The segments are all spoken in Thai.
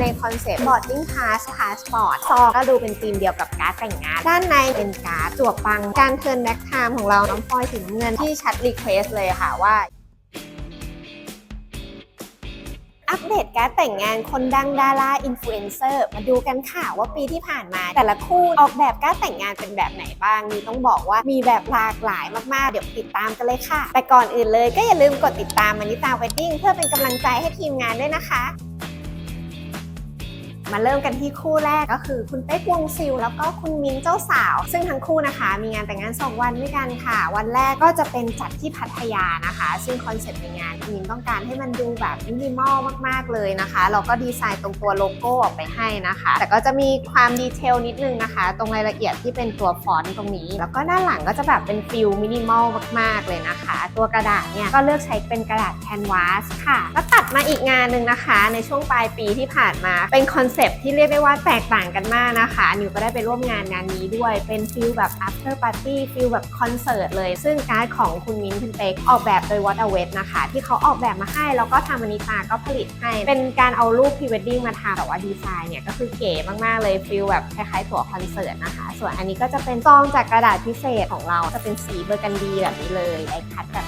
ในคอนเซปต์ boarding pass passport ซอก็ดูเป็นธีมเดียวกับการ์ดแต่งงาน ด้านในเป็นการ์ดจวบปัง การเทิร์นแบ็กไทม์ของเราน้องพลอยสีน้ำเงินที่ชัดรีเควสเลยค่ะว่าอัปเดตการแต่งงานคนดังดาราอินฟลูเอนเซอร์มาดูกันค่ะว่าปีที่ผ่านมา แต่ละคู่ออกแบบการแต่งงานเป็นแบบไหนบ้างนี่ต้องบอกว่ามีแบบหลากหลายมากๆ เดี๋ยวติดตามกันเลยค่ะ แต่ก่อนอื่นเลยก็อย่าลืมกดติดตามมานิตาเวดดิ้งเพื่อเป็นกำลังใจให้ทีมงานด้วยนะคะ มาเริ่มกันที่คู่แรกก็คือคุณเป๊กวงซิลแล้วก็คุณมิ้นเจ้าสาว ซึ่งทั้งคู่นะคะ มีงานแต่งงาน 2 วันด้วยกันค่ะ วันแรกก็จะเป็นจัดที่พัทยานะคะ ซึ่งคอนเซ็ปต์ในงานคุณมิ้นต้องการให้มันดูแบบมินิมอลมากๆเลยนะคะ เราก็ดีไซน์ตรงตัวโลโก้ออกไปให้นะคะ แต่ก็จะมีความดีเทลนิดนึงนะคะ ตรงรายละเอียดที่เป็นตัวฟอนต์ตรงนี้ แล้วก็ด้านหลังก็จะแบบเป็นฟิลมินิมอลมากๆเลยนะคะ ตัวกระดาษเนี่ยก็เลือกใช้เป็นกระดาษแคนวาสค่ะ แล้วตัดมาอีกงานหนึ่งนะคะ ในช่วงปลายปีที่ผ่านมาเป็นคอนเซปที่เรียกได้ว่าแตกต่างกันมากนะคะ นิวก็ได้ไปร่วมงานงานนี้ด้วย เป็นฟิลแบบ after party ฟิลแบบคอนเสิร์ตเลย ซึ่งการ์ดของคุณมิ้นคุณเป๊กออกแบบโดย What a w e t นะคะ ที่เขาออกแบบมาให้ แล้วก็ทางมนิตาก็ผลิตให้ เป็นการเอารูปพรีเวดดิ้งมาทำแต่ว่าดีไซน์เนี่ยก็คือเก๋มาก ๆ เลยฟิลแบบคล้ายๆตั๋วคอนเสิร์ตนะคะ ส่วนอันนี้ก็จะเป็นซองจากกระดาษพิเศษของเรา จะเป็นสีเบอร์กันดีแบบนี้เลยไอคัดแบบ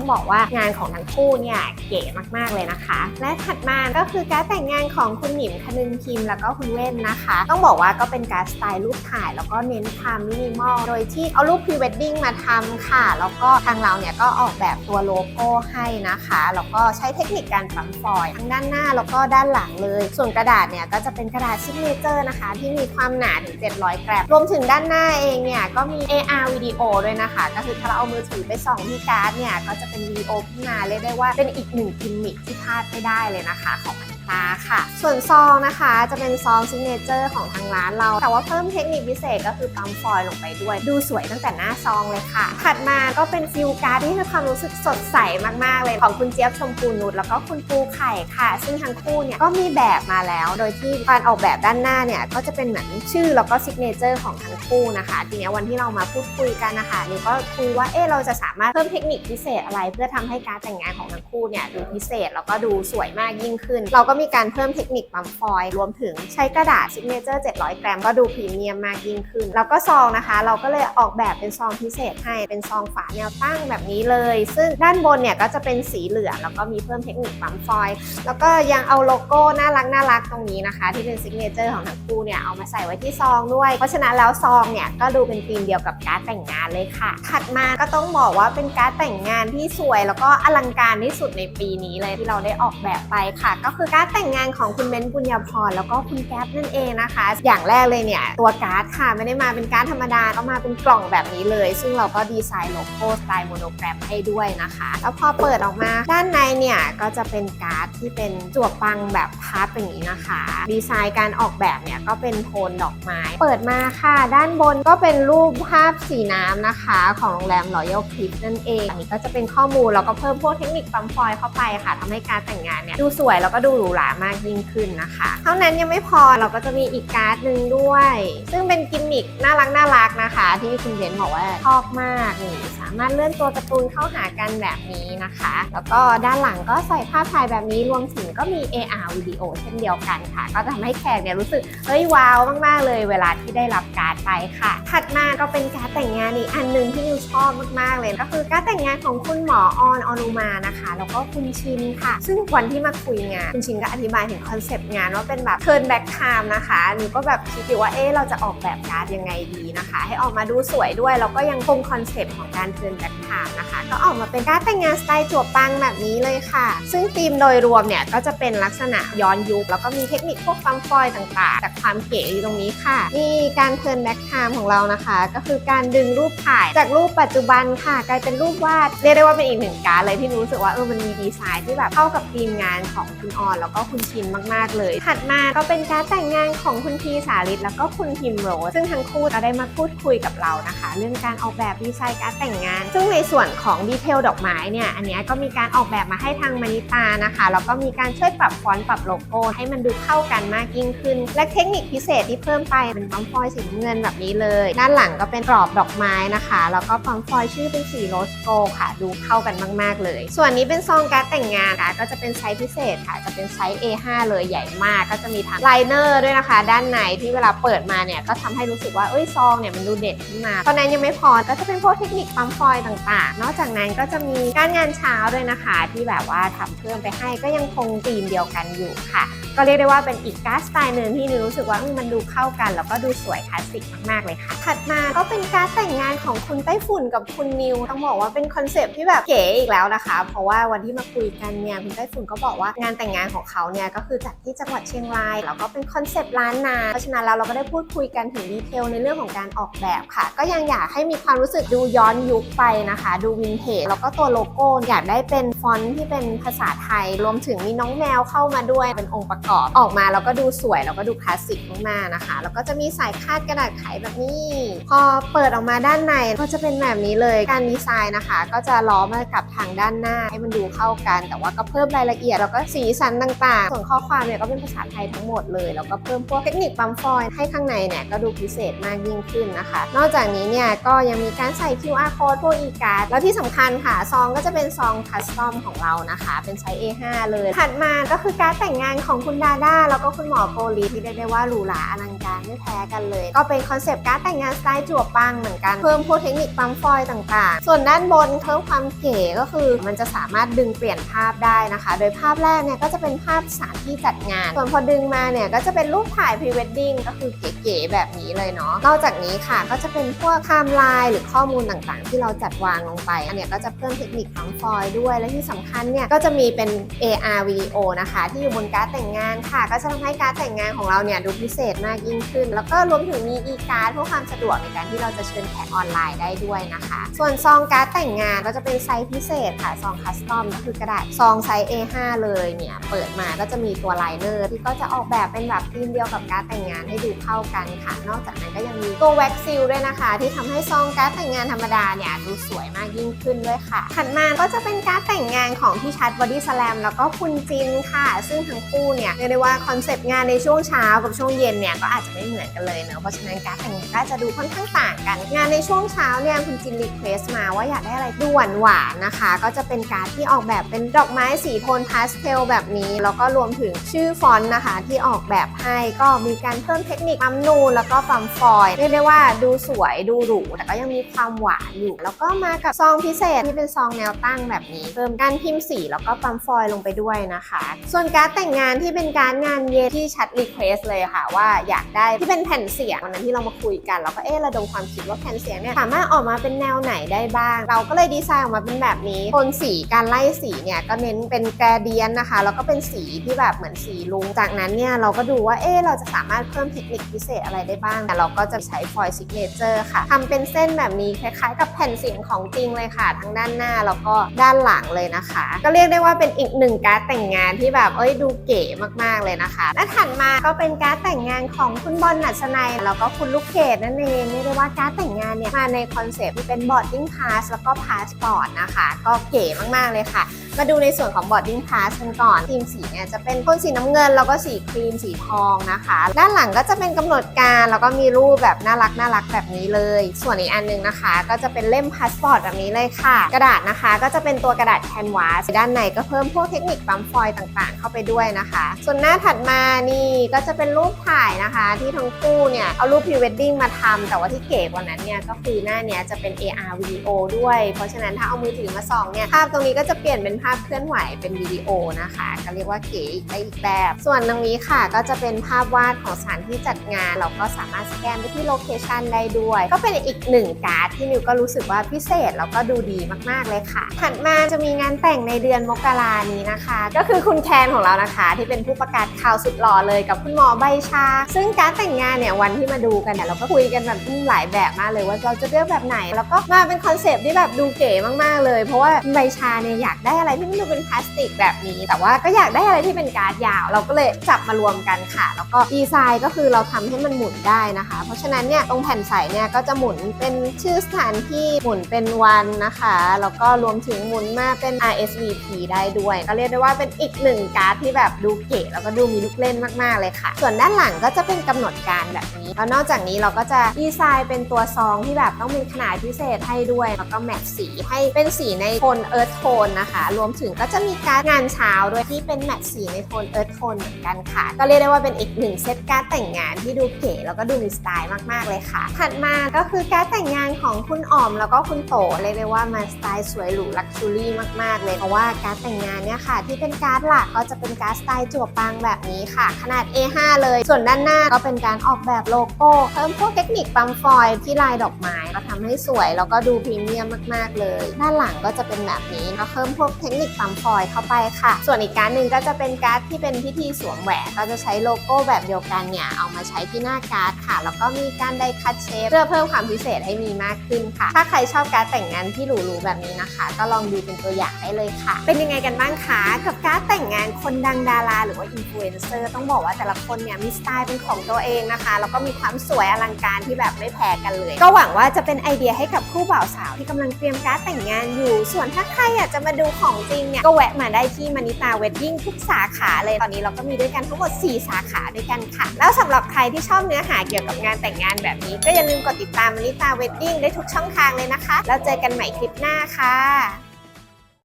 ต้องบอกว่างานของทั้งคู่เนี่ยเก๋มากๆเลยนะคะ และถัดมาก็คือการแต่งงานของคุณหนิมคนึงพิมแล้วก็คุณเว้นนะคะ ต้องบอกว่าก็เป็นการสไตล์รูปถ่าย แล้วก็เน้นความมินิมอลโดยที่เอารูปพรีเวดดิ้งมาทำค่ะ แล้วก็ทางเราเนี่ยก็ออกแบบตัวโลโก้ให้นะคะ แล้วก็ใช้เทคนิคการปั๊มฟอยล์ทั้งด้านหน้าแล้วก็ด้านหลังเลย ส่วนกระดาษเนี่ยก็จะเป็นกระดาษซิกเนเจอร์นะคะ ที่มีความหนาถึง 700 กรัมรวมถึงด้านหน้าเองเนี่ยก็มี AR วิดีโอด้วยนะคะ ก็คือถ้าเราเอามือถือไปส่องที่การ์ดเนี่ยก็จะเป็นวิดีโอขึ้นมาเรียกได้ว่าเป็นอีกหนึ่งกิมมิคที่พลาดไม่ได้เลยนะคะของ มันตาค่ะ ส่วนซองนะคะจะเป็นซองซิกเนเจอร์ของทางร้านเรา แต่ว่าเพิ่มเทคนิคพิเศษก็คือปั๊มฟอยล์ลงไปด้วย ดูสวยตั้งแต่หน้าซองเลยค่ะ ถัดมาก็เป็นฟิลการ์ดที่ให้ความรู้สึกสดใสมากๆเลยของคุณเจี๊ยบชมพูนุชแล้วก็คุณปูไข่ค่ะ ซึ่งทั้งคู่เนี่ยก็มีแบบมาแล้ว โดยที่การออกแบบด้านหน้าเนี่ยก็จะเป็นเหมือนชื่อแล้วก็ซิกเนเจอร์ของทั้งคู่นะคะ ทีนี้วันที่เรามาพูดคุยกันนะคะนิวก็คุยว่าเอ๊ะเราจะสามารถเพิ่มเทคนิคพิเศษอะไร เพื่อทำให้การแต่งงานของทั้งคู่เนี่ยดูพิเศษแล้วก็ดูสวยมากยิ่งขึ้น เราก็มีการเพิ่มเทคนิคปั๊มฟอยล์รวมถึงใช้กระดาษซิกเนเจอร์700 กรัมก็ดูพรีเมียมมากยิ่งขึ้น แล้วก็ซองนะคะ เราก็เลยออกแบบเป็นซองพิเศษให้เป็นซองฝาแนวตั้งแบบนี้เลย ซึ่งด้านบนเนี่ยก็จะเป็นสีเหลืองแล้วก็มีเพิ่มเทคนิคปั๊มฟอยล์แล้วก็ยังเอาโลโก้น่ารักน่ารักตรงนี้นะคะ ที่เป็นซิกเนเจอร์ของทั้งคู่เนี่ยเอามาใส่ไว้ที่ซองด้วย เพราะฉะนั้นแล้วซองเนี่ยก็ดูเป็นธีมเดียวกับการดแต่งงานเลยค่ะถัดมาก็ต้องบอกว่าเป็นการดแต่งงานที่สวย แล้วก็อลังการที่สุดในปีนี้เลยที่เราได้ออกแบบไปค่ะ ก็คือการดแต่งงานของคุณเบนซ์บุญญาพรแล้วก็คุณแก๊ปนั่นเองนะคะ อย่างแรกเลยเนี่ย ตัวการ์ดค่ะไม่ได้มาเป็นการ์ดธรรมดาก็มาเป็นกล่องแบบนี้เลย ซึ่งเราก็ดีไซน์โลโก้สไตล์โมโนแกรมให้ด้วยนะคะ แล้วพอเปิดออกมาด้านในเนี่ยก็จะเป็นการ์ดที่เป็นจั่วปังแบบพาร์ทอย่างนี้นะคะ ดีไซน์การออกแบบเนี่ยก็เป็นโทนดอกไม้ เปิดมาค่ะ ด้านบนก็เป็นรูปภาพสีน้ำนะคะ ของโรงแรม Royal Cliff นั่นเองอันนี้ก็จะเป็นข้อมูลแล้วก็เพิ่มพวกเทคนิคปั๊มฟอยเข้าไปค่ะทำให้การแต่งงานเนี่ยดูสวยแล้วก็ดูหรูหรามากยิ่งขึ้นนะคะ เท่านั้นยังไม่พอเราก็จะมีอีกการ์ดหนึ่งด้วย ซึ่งเป็นกิมมิคน่ารักน่ารักนะคะ ที่คุณเบนบอกว่าชอบมากนี่สามารถเลื่อนตัวการ์ตูนเข้าหากันแบบนี้นะคะ แล้วก็ด้านหลังก็ใส่ภาพถ่ายแบบนี้รวมถึงก็มี AR วิดีโอเช่นเดียวกันค่ะ ก็จะทำให้แขกเนี่ยรู้สึกเฮ้ยว้าวมากๆเลย เวลาที่ได้รับการ์ดไปค่ะ ถัดมาก็เป็นการ์ดแต่งงานอีกอันหนึ่งที่นิวชอบมากๆเลย ก็คือการ์ดแต่งงานของคุณหมอออนออนุมานะคะ แล้วก็คุณชินค่ะ ซึ่งวันที่มาคุยงานคุณชินก็อธิบายถึงคอนเซปต์งานว่าเป็นแบบ turn back time นะคะหนิวก็แบบคิดอยู่ว่าเอ๊ะเราจะออกแบบการ์ดยังไงดีนะคะ ให้ออกมาดูสวยด้วยแล้วก็ยังคงคอนเซปต์ของการ turn back time นะคะ ก็ออกมาเป็นการ์ดแต่งงานสไตล์จั่วปังแบบนี้เลยค่ะ ซึ่งธีมโดยรวมเนี่ยก็จะเป็นลักษณะย้อนยุคแล้วก็มีเทคนิคพวกปั๊มฟอยต่างๆจากความเก๋อยู่ตรงนี้ค่ะนี่การ turn back time ของเรานะคะ ก็คือการดึงรูปถ่ายจากรูปปัจจุบันค่ะ กลายเป็นรูปวาดเรียกได้ว่าเป็นอีกหนึ่งการ์ดเลยที่รู้สึกว่าเออมันมีดีไซน์ที่แบบเข้ากับธีมงานของคุณออนแล้วก็คุณชินมาก ๆ เลย ถัดมาก็เป็นการแต่งงานของคุณพีสาลิตแล้วก็คุณพิมโรสซึ่งทั้งคู่ก็ได้มาพูดคุยกับเรานะคะ เรื่องการออกแบบดีไซน์การแต่งงาน ซึ่งในส่วนของดีเทลดอกไม้เนี่ยอันนี้ก็มีการออกแบบมาให้ทางมานิตานะคะแล้วก็มีการช่วยปรับฟอนต์ปรับโลโก้ให้มันดูเข้ากันมากยิ่งขึ้น และเทคนิคพิเศษที่เพิ่มไปเป็นปั๊มฟอยสีเงินแบบนี้เลย ด้านหลังก็เป็นกรอบดอกไม้นะคะแล้วก็ปั๊มฟอยชื่อเป็นสีโรสโกค่ะ ดูเข้ากันมาก ๆ เลย ส่วนนี้เป็นซองการแต่งงานค่ะก็จะเป็นไซส์พิเศษค่ะจะเป็นซส์ A5 เลยใหญ่มากก็จะมีทั้งไลเนอร์ด้วยนะคะ ด้านในที่เวลาเปิดมาเนี่ยก็ทำให้รู้สึกว่าเอ้ยซองเนี่ยมันดูเด่นขึ้นมาเท่านั้นยังไม่พอก็จะเป็นพวกเทคนิคปั๊มฟอยต่างๆ นอกจากนั้นก็จะมีการงานเช้าด้วยนะคะ ที่แบบว่าทำเพิ่มไปให้ก็ยังคงธีมเดียวกันอยู่ค่ะ ก็เรียกได้ว่าเป็นอีกการ์ดสไตล์หนึ่งที่นิวรู้สึกว่ามันดูเข้ากัน แล้วก็ดูสวยคลาสสิกมากๆเลยค่ะ ถัดมาก็เป็นการ์ดแต่งงานของคุณไต้ฝุ่นกับคุณนิวต้องบอกว่าเป็นคอนเซปต์ที่แบบเก๋อีกแล้วนะคะ เพราะว่าวันที่มาคุยกันเนี่ยคุณไต้ฝุ่นก็บอกว่างานแต่งงานของเขาเนี่ยก็คือจัดที่จังหวัดเชียงรายแล้วก็เป็นคอนเซปต์ล้านนาเพราะฉะนั้นแล้วเราก็ได้พูดคุยกันถึงดีเทลในเรื่องของการออกแบบค่ะ ก็ยังอยากให้มีความรู้สึกดูย้อนยุคไปนะคะ ดูวินเทจแล้วก็ตัวโลโก้อยากได้เป็นฟอนต์ที่เป็นภาษาไทย รวมถึงมีน้องแมวเข้ามาด้วยเป็นองค์ประกอบออกมาแล้วก็ดูสวยแล้วก็ดูคลาสสิกมากๆนะคะ แล้วก็จะมีสายคาดกระดาษไขแบบนี้ พอเปิดออกมาด้านในก็จะเป็นแบบนี้เลยการดีไซน์นะคะ ก็จะล้อมากับทางด้านหน้าให้มันดูเข้ากัน แต่ว่าก็เพิ่มรายละเอียดแล้วก็สีสันต่างๆ ส่วนข้อความเนี่ยก็เป็นภาษาไทยทั้งหมดเลย แล้วก็เพิ่มพวกเทคนิคปั๊มฟอยล์ให้ข้างในเนี่ยก็ดูพิเศษมากยิ่งขึ้นนะคะ นอกจากนี้เนี่ยก็ยังมีการใส่ QR code พวก e-card แล้วที่สำคัญค่ะ ซองก็จะเป็นซองคัสตอมของเรานะคะ เป็นไซส์ A5 เลย ถัดมาก็คือการแต่งงานของคุณดาด้าแล้วก็คุณหมอโกลีที่เรียกได้ว่าหรูหราอลังการไม่แพ้กันเลย ก็เป็นคอนเซปต์การแต่งงานสไตล์จั่วปังเหมือนกันเพิ่มพวกเทคนิคปั๊มฟอยล์ต่างๆ ส่วนด้านบนเพิ่มความเก๋ก็คือ มันจะสามารถดึงเปลี่ยนภาพได้นะคะ โดยภาพแรกเนี่ยก็จะเป็นภาพาพสถานที่จัดงาน ส่วนพอดึงมาเนี่ยก็จะเป็นรูปถ่ายพรีเวดดิ้งก็คือเก๋ๆแบบนี้เลยเนาะ นอกจากนี้ค่ะก็จะเป็นพวกไทม์ไลน์หรือข้อมูลต่างๆ ที่เราจัดวางลงไป อันเนี้ยก็จะเพิ่มเทคนิคปั๊มฟอยด้วย และที่สำคัญเนี่ยก็จะมีเป็น AR วิดีโอนะคะ ที่อยู่บนการ์ดแต่งงานค่ะ ก็จะทำให้การ์ดแต่งงานของเราเนี่ยดูพิเศษมากยิ่งขึ้น แล้วก็รวมถึงมี e-card เพื่อความสะดวกในการที่เราจะเชิญแขกออนไลน์ได้ด้วยนะคะ ส่วนซองการ์ดแต่งงานก็จะเป็นไซส์พิเศษค่ะซองคัสตอมก็คือกระดาษซองไซส์ A5 เลยเนี่ยเปิดมาก็จะมีตัวไลเนอร์ที่ก็จะออกแบบเป็นแบบธีมเดียวกับการ์ดแต่งงานให้ดูเข้ากันค่ะ นอกจากนั้นก็ยังมีตัวแว็กซิลด้วยนะคะ ที่ทำให้ซองการ์ดแต่งงานธรรมดาเนี่ยดูสวยมากยิ่งขึ้นด้วยค่ะถัดมาก็จะเป็นการ์ดแต่งงานของพี่ชัดบอดี้สแลมแล้วก็คุณจินค่ะ ซึ่งทั้งคู่เนี่ยเรียกได้ว่าคอนเซปต์งานในช่วงเช้ากับช่วงเย็นเนี่ยก็อาจจะไม่เหมือนกันเลยเนอะเพราะฉะนั้นการ์ดแต่งงานก็จะดูค่อนข้างต่างกัน งานในช่วงเช้าเนี่ยคุณจินรีเควสมาว่าอยากได้อะไรดูหวานหวานนะคะ ก็จะเป็นการ์ดที่ออกแบบเป็นดอกไม้สีโทนพาสเทลแบบนี้แล้ว้วก็รวมถึงชื่อฟอนต์นะคะที่ออกแบบให้ก็มีการเพิ่มเทคนิคปั๊มนูนแล้วก็ปั๊มฟอยล์เรียกได้ว่าดูสวยดูหรูแต่ก็ยังมีความหวานอยู่ แล้วก็มากับซองพิเศษที่เป็นซองแนวตั้งแบบนี้ เพิ่มการพิมพ์สีแล้วก็ปั๊มฟอยล์ลงไปด้วยนะคะ ส่วนการดแต่งงานที่เป็นการงานเย็นที่ชัดรีเควสเลยค่ะ ว่าอยากได้ที่เป็นแผ่นเสียงวันนั้นที่เรามาคุยกันเราก็เอ๊ะระดมความคิดว่าแผ่นเสียงเนี่ยสามารถออกมาเป็นแนวไหนได้บ้าง เราก็เลยดีไซน์ออกมาเป็นแบบนี้โทนสีการไล่สีเนี่ยก็เน้นเป็นแกรเดียนนะคะ แล้วก็เป็นสีที่แบบเหมือนสีลุง จากนั้นเนี่ยเราก็ดูว่าเอ๊เราจะสามารถเพิ่มเทคนิคพิเศษอะไรได้บ้างแต่เราก็จะใช้ฟอยล์ซิกเนเจอร์ค่ะทำเป็นเส้นแบบนี้คล้ายๆ กับแผ่นเสียงของจริงเลยค่ะ ทั้งด้านหน้าแล้วก็ด้านหลังเลยนะคะ ก็เรียกได้ว่าเป็นอีกหนึ่งการ์ดแต่งงานที่แบบเอ้ยดูเก๋มากๆเลยนะคะ และถัดมาก็เป็นการ์ดแต่งงานของคุณบอลนัชนัยแล้วก็คุณลูกเกดนั่นเองเรียกได้ว่าการ์ดแต่งงานเนี่ยมาในคอนเซปต์ที่เป็น boarding pass แล้วก็ passport นะคะ ก็เก๋มากๆเลยค่ะ มาดูในส่วนของ boarding pass กันก่อนทีมสีเนี่ยจะเป็นโทนสีน้ำเงิน แล้วก็สีครีมสีทองนะคะ ด้านหลังก็จะเป็นกำหนดการแล้วก็มีรูปแบบน่ารักน่ารักแบบนี้เลย ส่วนอีกอันหนึงนะคะ ก็จะเป็นเล่มพาสปอร์ตแบบนี้เลยค่ะ กระดาษนะคะ ก็จะเป็นตัวกระดาษแคนวาสด้านในก็เพิ่มพวกเทคนิคปั๊มฟอยล์ต่างๆ เข้าไปด้วยนะคะ ส่วนหน้าถัดมานี่ก็จะเป็นรูปถ่ายนะคะ ที่ทั้งคู่เนี่ยเอารูปพรีเวดดิ้งมาทำแต่ว่าที่เก๋กว่านั้นเนี่ยก็คือหน้าเนี้ยจะเป็น AR วิดีโอด้วย เพราะฉะนั้นถ้าเอามือถือมาส่องเนี่ยภาพตรงนี้ก็จะเปลี่ยนเป็นภาพเคลื่อนไหวเป็นวิดีโอนะคะก็เรียกว่าเก๋ได้อีกแบบ ส่วนตรงนี้ค่ะก็จะเป็นภาพวาดของสถานที่จัดงาน เราก็สามารถสแกนไปที่โลเคชันได้ด้วย ก็เป็นอีกหนึ่งการ์ดที่นิวก็รู้สึกว่าพิเศษแล้วก็ดูดีมากๆเลยค่ะ ถัดมาจะมีงานแต่งในเดือนมกรานี้นะคะ ก็คือคุณแคนของเรานะคะ ที่เป็นผู้ประกาศข่าวสุดหล่อเลยกับคุณหมอใบชา ซึ่งการแต่งงานเนี่ยวันที่มาดูกันเนี่ยเราก็คุยกันแบบหลายแบบมากเลยว่าเราจะเลือกแบบไหน แล้วก็มาเป็นคอนเซปต์ที่แบบดูเก๋มากๆเลย เพราะว่าใบชาเนี่ยอยากได้อะไรที่มันดูเป็นพลาสติกแบบนี้ แต่ว่าก็อยากได้อะไรที่เป็นการ์ดยาว เราก็เลยจับมารวมกันค่ะ แล้วก็ดีไซน์ก็คือเราทำให้มันหมุนได้นะคะ เพราะฉะนั้นเนี่ยตรงแผ่นใสเนี่ยก็จะหมุนเป็นชื่อสถานที่หมุนเป็นวันนะคะ แล้วก็รวมถึงหมุนมาเป็น RSVP ได้ด้วย ก็เรียกได้ว่าเป็นอีกหนึ่งการ์ดที่แบบดูเก๋แล้วก็ดูมีลูกเล่นมากๆเลยค่ะ ส่วนด้านหลังก็จะเป็นกำหนดการแบบนี้แล้วนอกจากนี้เราก็จะดีไซน์เป็นตัวซองที่แบบต้องมีขนาดพิเศษให้ด้วย แล้วก็แมทสีให้เป็นสีในโทนเอิร์ธโทนนะคะ รวมถึงก็จะมีการดงานเช้าด้วยที่เป็นแมทสีในโทนเอิร์ธโทนเหมือนกันค่ะ ก็เรียกได้ว่าเป็นอีกหนึ่งเซตการดแต่งงานที่ดูเก๋แล้วก็ดูมีสไตล์มากๆเลยค่ะ ถัดมาก็คือการดแต่งงานของคุณอ๋อมแล้วก็คุณโตเรียกได้ว่ามาสไตล์สวยหรูลักชูรี่มากๆ เลยเพราะว่าการดแต่งงานเนี่ยค่ะ ที่เป็นการดหลักก็จะเป็นการดสไตล์จั่วปังแบบนี้ค่ะ ขนาด A5 เลย ส่วนด้านหน้าก็เป็นการออกแบบโลโก้เพิ่มพวกเทคนิคปั๊มฟอยล์ที่ลายดอกไม้ก็ทำให้สวยแล้วก็ดูพรีเมียมมากๆเลย ด้านหลังก็จะเป็นแบบนี้ก็เพิ่มพวกเทคนิคปั๊มฟอยล์เข้าไปค่ะ ส่วนอีกการหนึ่งก็จะเป็นการ์ดที่เป็นพิธีสวมแหวนก็จะใช้โลโก้แบบเดียวกันเนี่ยเอามาใช้ที่หน้าการ์ดค่ะ แล้วก็มีการไดคัตเชฟเพื่อเพิ่มความพิเศษให้มีมากขึ้นค่ะ ถ้าใครชอบการ์ดแต่งงานที่หรูๆแบบนี้นะคะ ก็ลองดูเป็นตัวอย่างได้เลยค่ะ เป็นยังไงกันบ้างคะกับการ์ดแต่งงานคนดังดาราหรือว่าอินฟลูเอนเซอร์ต้องบอกว่าแต่ละคนเนี่ยมีสไตล์เป็นของตัวเองนะคะแล้วก็มีความสวยอลังการที่แบบไม่แพ้กันเลย ก็หวังว่าจะเป็นไอเดียให้กับคู่บ่าวสาวที่กำลังเตรียมการ์ดแต่งงานอยู่ ส่วนถ้าใครอยากจะมาดูของจริงเนี่ยก็แวะมาได้ที่มานิตาเวดดิ้งทุกสาขาเลยตอนนี้เราก็มีด้วยกันทั้งหมด 4 สาขาด้วยกันค่ะ แล้วสำหรับใครที่ชอบเนื้อหาเกี่ยวกับงานแต่งงานแบบนี้ ก็อย่าลืมกดติดตามมาริตาเวดดิ้งได้ทุกช่องทางเลยนะคะ แล้วเจอกันใหม่คลิปหน้าค่ะ